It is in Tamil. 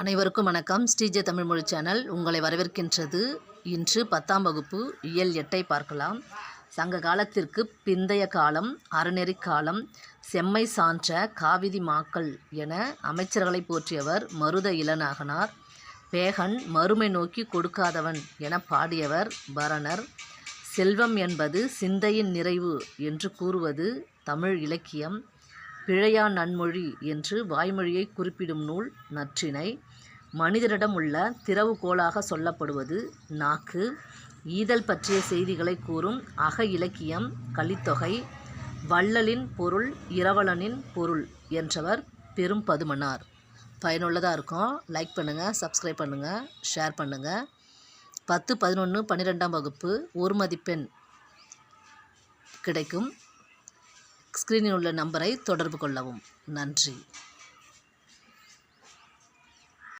அனைவருக்கும் வணக்கம். ஸ்ரீஜே தமிழ்மொழி சேனல் உங்களை வரவேற்கின்றது. இன்று பத்தாம் வகுப்பு இயல் எட்டை பார்க்கலாம். சங்க காலத்திற்கு பிந்தைய காலம் அறநெறி காலம் செம்மை சான்ற காவிதி மாக்கள் என அமைச்சர்களை போற்றியவர் மருத இளநாகனார் பேகன் மறுமை நோக்கி கொடுக்காதவன் என பாடியவர் பரணர். செல்வம் என்பது சிந்தையின் நிறைவு என்று கூறுவது தமிழ் இலக்கியம். பிழையா நன்மொழி என்று வாய்மொழியை குறிப்பிடும் நூல் நற்றினை மனிதரிடம் உள்ள திறவுகோலாக சொல்லப்படுவது நாக்கு. ஈதல் பற்றிய செய்திகளை கூறும் அக இலக்கியம் கலித்தொகை வள்ளலின் பொருள் இரவலனின் பொருள் என்றவர் பெரும் பதுமனார். பயனுள்ளதாக இருக்கும். லைக் பண்ணுங்கள் சப்ஸ்கிரைப் பண்ணுங்கள் ஷேர் பண்ணுங்கள் பத்து பதினொன்று பன்னிரெண்டாம் வகுப்பு ஒரு மதிப்பெண் கிடைக்கும். ஸ்க்ரீனில் உள்ள நம்பரை தொடர்பு கொள்ளவும். நன்றி.